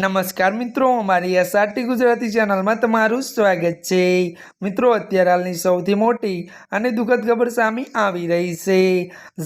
નમસ્કાર મિત્રો, અમારી એસઆરટી ગુજરાતી ચેનલમાં તમારું સ્વાગત છે. મિત્રો, અત્યારે હાલની સૌથી મોટી અને દુઃખદ ખબર સામે આવી રહી છે.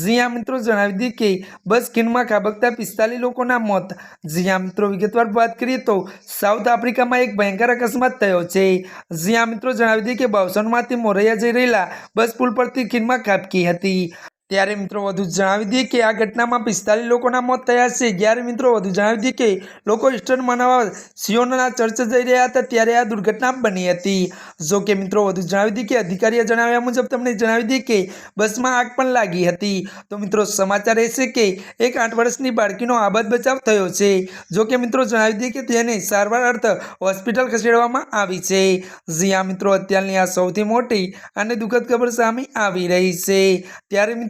જ્યાં મિત્રો, જણાવી દઈએ કે બસ ખીણમાં ખાબકતા પિસ્તાલીસ લોકોના મોત. જ્યાં મિત્રો, વિગતવાર વાત કરીએ તો સાઉથ આફ્રિકામાં એક ભયંકર અકસ્માત થયો છે. જ્યાં મિત્રો, જણાવી દઈએ કે બાવસનમાંથી મોરૈયા જઈ રહેલા બસ પુલ પરથી ખીણમાં ખાબકી હતી. ત્યારે મિત્રો વધુ જણાવી દઈએ કે આ ઘટનામાં પિસ્તાલીસ લોકોના મોત થયા છે. જ્યારે મિત્રો વધુ જણાવી દઈએ કે લોકો ઈસ્ટર મનાવવા સિયોનના ચર્ચ જઈ રહ્યા હતા, ત્યારે આ દુર્ઘટના બની હતી. જો કે મિત્રો વધુ જણાવી દઈએ કે અધિકારીએ જણાવ્યા મુજબ તમને જણાવી દઈએ કે બસમાં આગ પણ લાગી હતી. તો મિત્રો સમાચાર એ છે કે એક આઠ વર્ષની બાળકીનો આબાદ બચાવ થયો છે. જો કે મિત્રો જણાવી દઈએ કે તેને સારવાર અર્થ હોસ્પિટલ ખસેડવામાં આવી છે. જ્યાં મિત્રો, અત્યારની આ સૌથી મોટી અને દુઃખદ ખબર સામે આવી રહી છે. ત્યારે